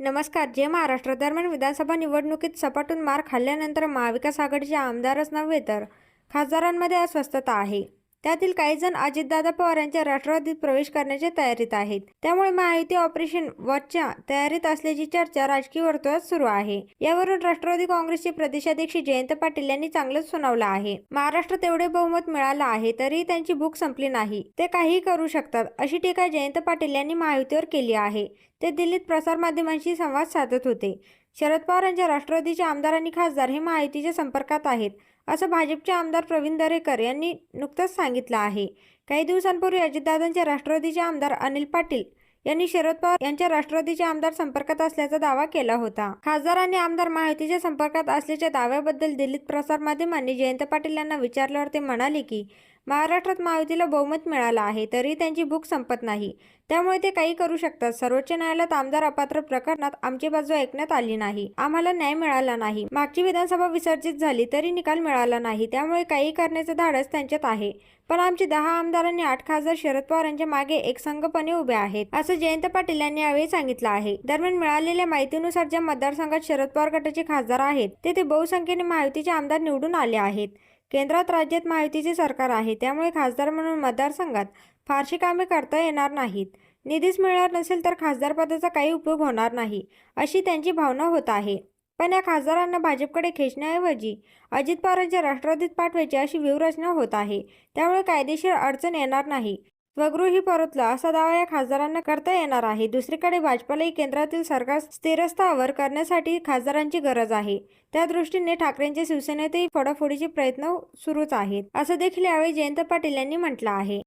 नमस्कार जे महाराष्ट्र दरम्यान विधानसभा निवडणुकीत सपाटून मार खाल्ल्यानंतर महाविकास आघाडीचे आमदारच नव्हे तर खासदारांमध्ये अस्वस्थता आहे. त्यातील काही जण अजितदादा पवार यांच्या राष्ट्रवादीत प्रवेश करण्याच्या तयारीत आहेत. त्यामुळे महायुती ऑपरेशन वॉचच्या तयारीत असल्याची चर्चा राजकीय वर्तुळात सुरू आहे. यावरून राष्ट्रवादी काँग्रेसचे प्रदेशाध्यक्ष जयंत पाटील यांनी चांगलंच सुनावलं आहे. महाराष्ट्रात एवढे बहुमत मिळालं आहे तरीही त्यांची भूक संपली नाही. ते काहीही करू शकतात अशी टीका जयंत पाटील यांनी महायुतीवर केली आहे. ते दिल्लीत प्रसारमाध्यमांशी संवाद साधत होते. शरद पवार यांच्या राष्ट्रवादीचे आमदार आणि खासदार हे महायुतीच्या संपर्कात आहेत. असं भाजपचे आमदार प्रवीण दरेकर यांनी नुकतंच सांगितलं आहे. काही दिवसांपूर्वी अजितदादांचे राष्ट्रवादीचे आमदार अनिल पाटील यांनी शरद पवार यांच्या राष्ट्रवादीचे आमदार संपर्कात असल्याचा दावा केला होता. खासदार आणि आमदार माहितीच्या संपर्कात असल्याच्या दाव्याबद्दल दिल्लीत प्रसारमाध्यमांनी जयंत पाटील यांना विचारल्यावर ते म्हणाले की महाराष्ट्रात महायुतीला बहुमत मिळालं आहे तरी त्यांची भूक संपत नाही. त्यामुळे ते काही करू शकतात. सर्वोच्च न्यायालयात आमदार अपात्र प्रकरणात आमची बाजू ऐकण्यात आली नाही. आम्हाला न्याय मिळाला नाही. मागची विधानसभा विसर्जित झाली तरी निकाल मिळाला नाही. त्यामुळे काही करण्याचं धाडस त्यांच्यात आहे. पण आमचे दहा आमदार आणि आठ खासदार शरद पवार यांच्या मागे एकसंघपणे उभे आहेत असं जयंत पाटील यांनी यावेळी सांगितलं आहे. दरम्यान मिळालेल्या माहितीनुसार ज्या मतदारसंघात शरद पवार गटाचे खासदार आहेत तेथे बहुसंख्येने महायुतीचे आमदार निवडून आले आहेत. केंद्रात राज्यात महायुतीचे सरकार आहे त्यामुळे खासदार म्हणून मतदारसंघात फारशी कामे करता येणार नाहीत. निधीच मिळणार नसेल तर खासदारपदाचा काही उपयोग होणार नाही अशी त्यांची भावना होत आहे. पण या खासदारांना भाजपकडे खेचण्याऐवजी अजित पवारांच्या राष्ट्रवादीत पाठवायची अशी व्यूहरचना होत आहे त्यामुळे कायदेशीर अडचण येणार नाही. स्वगृही परतलं असा दावा या खासदारांना करता येणार आहे. दुसरीकडे भाजपालाही केंद्रातील सरकार स्थिरस्थावर करण्यासाठी खासदारांची गरज आहे. त्या दृष्टीने ठाकरेंच्या शिवसेनेतही फोडाफोडीचे प्रयत्न सुरूच आहेत असं देखील यावेळी जयंत पाटील यांनी म्हटलं आहे.